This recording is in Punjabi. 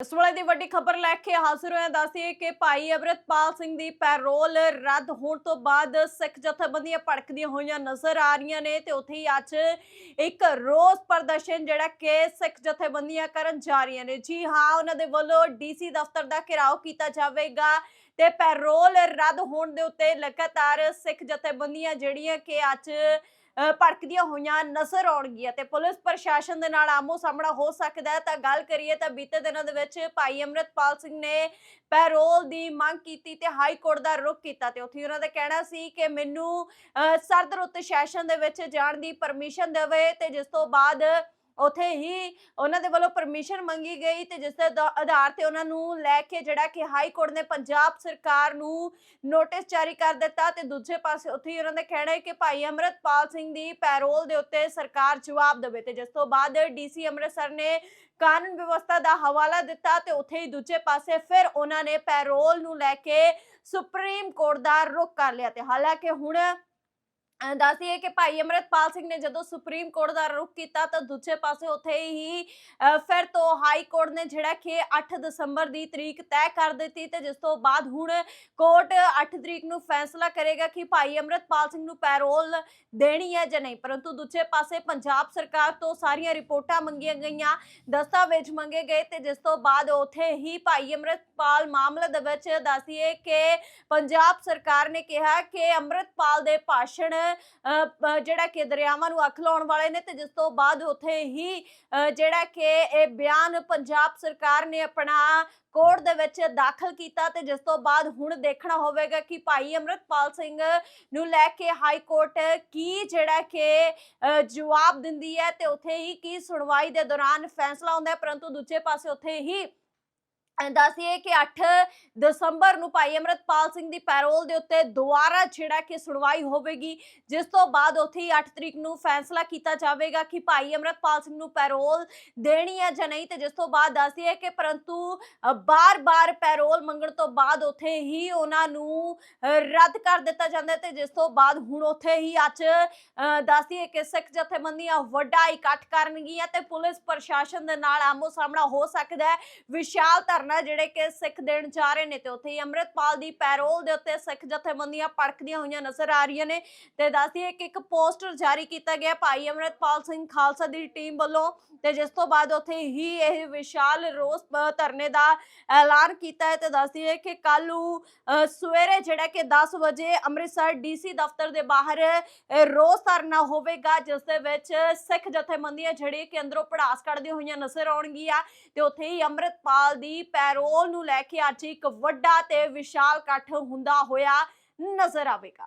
ਇਸ ਵੇਲੇ ਦੀ ਵੱਡੀ ਖਬਰ ਲੈ ਕੇ ਹਾਜ਼ਰ ਹੋਏ ਦੱਸੀਏ ਕਿ ਭਾਈ ਅਮਰਿਤਪਾਲ ਸਿੰਘ ਦੀ ਪੈਰੋਲ ਰੱਦ ਹੋਣ ਤੋਂ ਬਾਅਦ ਸਿੱਖ ਜਥੇਬੰਦੀਆਂ ਭੜਕਦੀਆਂ ਹੋਈਆਂ ਨਜ਼ਰ ਆ ਰਹੀਆਂ ਨੇ ਤੇ ਉੱਥੇ ਹੀ ਅੱਜ ਇੱਕ ਰੋਸ ਪ੍ਰਦਰਸ਼ਨ ਜਿਹੜਾ ਕਿ ਸਿੱਖ ਜਥੇਬੰਦੀਆਂ ਕਰਨ ਜਾ ਰਹੀਆਂ ਨੇ। ਜੀ ਹਾਂ, ਉਹਨਾਂ ਦੇ ਵੱਲੋਂ ਡੀਸੀ ਦਫ਼ਤਰ ਦਾ ਘਿਰਾਓ ਕੀਤਾ ਜਾਵੇਗਾ ਤੇ ਪੈਰੋਲ ਰੱਦ ਹੋਣ ਦੇ ਉੱਤੇ ਲਗਾਤਾਰ ਸਿੱਖ ਜਥੇਬੰਦੀਆਂ ਜਿਹੜੀਆਂ ਕਿ ਅੱਜ ਭੜਕਦੀਆਂ ਹੋਈਆਂ ਨਜ਼ਰ ਆਉਣਗੀਆਂ ਤੇ ਪੁਲਿਸ ਪ੍ਰਸ਼ਾਸਨ ਦੇ ਨਾਲ ਆਮੋ ਸਾਹਮਣਾ ਹੋ ਸਕਦਾ ਹੈ। ਤਾਂ ਗੱਲ ਕਰੀਏ ਤਾਂ ਬੀਤੇ ਦਿਨਾਂ ਦੇ ਵਿੱਚ ਭਾਈ ਅਮਰਿਤਪਾਲ ਸਿੰਘ ਨੇ ਪੈਰੋਲ ਦੀ ਮੰਗ ਕੀਤੀ ਤੇ ਹਾਈ ਕੋਰਟ ਦਾ ਰੁਖ ਕੀਤਾ ਤੇ ਉੱਥੇ ਉਹਨਾਂ ਦਾ ਕਹਿਣਾ ਸੀ ਕਿ ਮੈਨੂੰ ਅ, ਸਰਦ ਰੁੱਤ ਸੈਸ਼ਨ ਦੇ ਵਿੱਚ ਜਾਣ ਦੀ ਪਰਮਿਸ਼ਨ ਦੇਵੇ ਤੇ ਜਿਸ ਤੋਂ ਬਾਅਦ ਉਥੇ ਹੀ ਉਹਨਾਂ ਦੇ ਵੱਲੋਂ ਪਰਮਿਸ਼ਨ ਮੰਗੀ ਗਈ ਤੇ ਜਿਸ ਦੇ ਆਧਾ- ਆਧਾਰ ਤੇ ਉਹਨਾਂ ਨੂੰ ਲੈ ਕੇ ਜਿਹੜਾ ਕਿ ਹਾਈ ਕੋਰਟ ਨੇ ਪੰਜਾਬ ਸਰਕਾਰ ਨੂੰ ਨੋਟਿਸ ਜਾਰੀ ਕਰ ਦਿੱਤਾ ਤੇ ਦੂਜੇ ਪਾਸੇ ਉੱਥੇ ਹੀ ਉਹਨਾਂ ਦਾ ਕਹਿਣਾ ਹੈ ਕਿ ਭਾਈ ਅਮਰਤਪਾਲ ਸਿੰਘ ਦੀ ਪੈਰੋਲ ਦੇ ਉੱਤੇ ਸਰਕਾਰ ਜਵਾਬ ਦੇਵੇ ਤੇ ਜਿਸ ਤੋਂ ਬਾਅਦ ਡੀਸੀ ਅੰਮ੍ਰਿਤਸਰ ਨੇ ਕਾਨੂੰਨ ਵਿਵਸਥਾ ਦਾ ਹਵਾਲਾ ਦਿੱਤਾ ਤੇ ਉੱਥੇ ਹੀ ਦੂਜੇ ਪਾਸੇ ਫਿਰ ਉਹਨਾਂ ਨੇ ਪੈਰੋਲ ਨੂੰ ਲੈ ਕੇ ਸੁਪਰੀਮ ਕੋਰਟ ਦਾ ਰੁਖ ਕਰ ਲਿਆ ਤੇ ਹਾਲਾਂਕਿ ਹੁਣ ਅਹ ਦੱਸਦੀਏ ਕਿ ਭਾਈ ਅਮਰਿਤਪਾਲ ਸਿੰਘ ਨੇ ਜਦੋਂ ਸੁਪਰੀਮ ਕੋਰਟ ਦਾ ਰੁਖ ਕੀਤਾ ਤਾਂ ਦੂਜੇ ਪਾਸੇ ਉੱਥੇ ਹੀ ਫਿਰ ਤੋਂ ਹਾਈ ਕੋਰਟ ਨੇ ਜਿਹੜਾ ਕਿ 8 ਦਸੰਬਰ ਦੀ ਤਰੀਕ ਤੈਅ ਕਰ ਦਿੱਤੀ ਤੇ ਜਿਸ ਤੋਂ ਬਾਅਦ ਹੁਣ ਕੋਰਟ 8 ਤਰੀਕ ਨੂੰ ਫੈਸਲਾ ਕਰੇਗਾ ਕਿ ਭਾਈ ਅਮਰਿਤਪਾਲ ਸਿੰਘ ਨੂੰ ਪੈਰੋਲ ਦੇਣੀ ਹੈ ਜਾਂ ਨਹੀਂ। ਪਰੰਤੂ ਦੂਜੇ ਪਾਸੇ ਪੰਜਾਬ ਸਰਕਾਰ ਤੋਂ ਸਾਰੀਆਂ ਰਿਪੋਰਟਾਂ ਮੰਗੀਆਂ ਗਈਆਂ, ਦਸਤਾਵੇਜ਼ ਮੰਗੇ ਗਏ ਤੇ ਜਿਸ ਤੋਂ ਬਾਅਦ ਉੱਥੇ ਹੀ ਭਾਈ ਅਮਰਿਤਪਾਲ ਮਾਮਲੇ ਦੇ ਵਿੱਚ ਦੱਸੀਏ ਕਿ ਪੰਜਾਬ ਸਰਕਾਰ ਨੇ ਕਿਹਾ ਕਿ ਅਮਰਿਤਪਾਲ ਦੇ ਭਾਸ਼ਣ ਜਿਹੜਾ ਕਿ ਦਰਿਆਵਾਂ ਨੂੰ ਅੱਖ ਲਾਉਣ ਵਾਲੇ ਨੇ ਤੇ ਜਿਸ ਤੋਂ ਬਾਅਦ ਉੱਥੇ ਹੀ ਜਿਹੜਾ ਕਿ ਇਹ ਬਿਆਨ ਪੰਜਾਬ ਸਰਕਾਰ ਨੇ ਆਪਣਾ ਕੋਰਟ ਦੇ ਵਿੱਚ ਦਾਖਲ ਕੀਤਾ ਤੇ ਜਿਸ ਤੋਂ ਬਾਅਦ ਹੁਣ ਦੇਖਣਾ ਹੋਵੇਗਾ ਕਿ ਭਾਈ ਅਮਰਿਤਪਾਲ ਸਿੰਘ ਨੂੰ ਲੈ ਕੇ ਹਾਈ ਕੋਰਟ ਕੀ ਜਿਹੜਾ ਕਿ ਜਵਾਬ ਦਿੰਦੀ ਹੈ ਤੇ ਉੱਥੇ ਹੀ ਕੀ ਸੁਣਵਾਈ ਦੇ ਦੌਰਾਨ ਫੈਸਲਾ ਹੁੰਦਾ ਹੈ, ਪਰੰਤੂ ਦੂਜੇ ਪਾਸੇ ਉੱਥੇ ਹੀ ਦੱਸੀਏ ਕਿ 8 ਦਸੰਬਰ ਨੂੰ ਭਾਈ ਅਮਰਿਤਪਾਲ ਸਿੰਘ ਦੀ ਪੈਰੋਲ ਦੇ ਉੱਤੇ ਦੁਬਾਰਾ ਜਿਹੜਾ ਕਿ ਸੁਣਵਾਈ ਹੋਵੇਗੀ ਜਿਸ ਤੋਂ ਬਾਅਦ ਉੱਥੇ ਹੀ 8 ਤਰੀਕ ਨੂੰ ਫੈਸਲਾ ਕੀਤਾ ਜਾਵੇਗਾ ਕਿ ਭਾਈ ਅਮਰਿਤਪਾਲ ਸਿੰਘ ਨੂੰ ਪੈਰੋਲ ਦੇਣੀ ਹੈ ਜਾਂ ਨਹੀਂ ਤੇ ਜਿਸ ਤੋਂ ਬਾਅਦ ਦੱਸਦੀ ਕਿ ਪਰੰਤੂ ਅ, ਬਾਰ-ਬਾਰ ਪੈਰੋਲ ਮੰਗਣ ਤੋਂ ਬਾਅਦ ਉੱਥੇ ਹੀ ਉਹਨਾਂ ਨੂੰ ਰੱਦ ਕਰ ਦਿੱਤਾ ਜਾਂਦਾ ਹੈ ਤੇ ਜਿਸ ਤੋਂ ਬਾਅਦ ਹੁਣ ਉੱਥੇ ਹੀ ਅੱਜ ਅ, ਕਿ ਸਿੱਖ ਜਥੇਬੰਦੀਆਂ ਵੱਡਾ ਇਕੱਠ ਕਰਨਗੀਆਂ ਤੇ ਪੁਲਿਸ ਪ੍ਰਸ਼ਾਸਨ ਦੇ ਨਾਲ ਆਮੋ ਸਾਹਮਣਾ ਹੋ ਸਕਦਾ ਹੈ। ਵਿਸ਼ਾਲ ਧਰਨਾ ਜਿਹੜੇ ਕਿ ਸਿੱਖ ਦੇਣ ਜਾ ਰਹੇ ਨੇ ਤੇ ਉੱਥੇ ਹੀ ਅੰਮ੍ਰਿਤਪਾਲ ਦੀ ਪੈਰੋਲ ਦੇ ਉੱਤੇ ਸਿੱਖ ਜਥੇਬੰਦੀਆਂ ਭੜਕਦੀਆਂ ਹੋਈਆਂ ਨਜ਼ਰ ਆ ਰਹੀਆਂ ਨੇ ਤੇ ਦੱਸਦੀ ਹੈ ਕਿ ਇੱਕ ਪੋਸਟਰ ਜਾਰੀ ਕੀਤਾ ਗਿਆ ਭਾਈ ਅੰਮ੍ਰਿਤਪਾਲ ਸਿੰਘ ਖਾਲਸਾ ਦੀ ਟੀਮ ਵੱਲੋਂ ਤੇ ਜਿਸ ਤੋਂ ਬਾਅਦ ਉੱਥੇ ਹੀ ਇਹ ਵਿਸ਼ਾਲ ਰੋਸ ਧਰਨੇ ਦਾ ਐਲਾਨ ਕੀਤਾ ਹੈ ਤੇ ਦੱਸਦੀ ਹੈ ਕਿ ਕੱਲ ਨੂੰ ਸਵੇਰੇ ਜਿਹੜਾ ਕਿ 10 ਵਜੇ ਅੰਮ੍ਰਿਤਸਰ ਡੀਸੀ ਦਫ਼ਤਰ ਦੇ ਬਾਹਰ ਰੋਸ ਧਰਨਾ ਹੋਵੇਗਾ, ਜਿਸ ਦੇ ਵਿੱਚ ਸਿੱਖ ਜਥੇਬੰਦੀਆਂ ਜਿਹੜੇ ਕਿ ਅੰਦਰੋਂ ਪੜਾਸ ਕੱਢਦੀਆਂ ਹੋਈਆਂ ਨਜ਼ਰ ਆਉਣਗੀਆਂ ਤੇ ਉੱਥੇ ਹੀ ਅੰਮ੍ਰਿਤਪਾਲ ਦੀ ਪੈਰੋਲ ਨੂੰ ਲੈ ਕੇ ਅੱਜ ਇੱਕ ਵੱਡਾ ਤੇ ਵਿਸ਼ਾਲ ਇਕੱਠ ਹੁੰਦਾ ਹੋਇਆ ਨਜ਼ਰ ਆਵੇਗਾ।